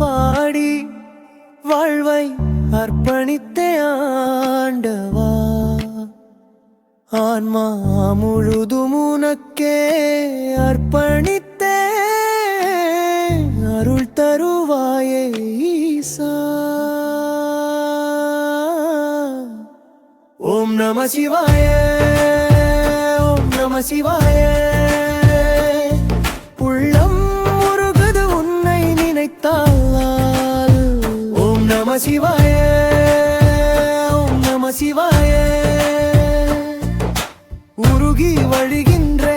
பாடி வாழ்வை அர்ப்பணித்தே ஆண்டவா. ஆன்மா முழுதும் உனக்கே அர்ப்பணித்தே அருள் தருவாயே ஈசா. ஓம் நம சிவாய ஓம் நம சிவாய. நம சிவாய ஓம் நம சிவாய உருகி வழிகின்றே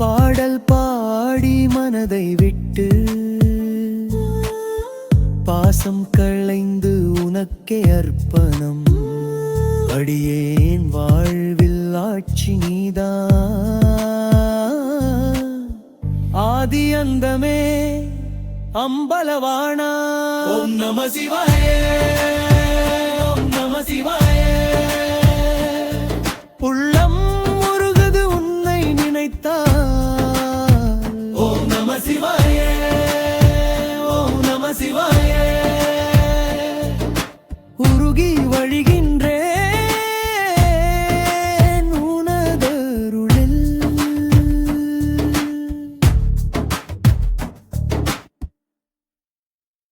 பாடல் பாடி மனதை விட்டு பாசம் களைந்து உனக்கே அர்ப்பணம். அடியேன் வாழ்வில் ஆட்சி நீதா. ஆதி அந்தமே அம்பலவானா. ஓம் நம சிவாயே ஓம் நம சிவாய. வழிகி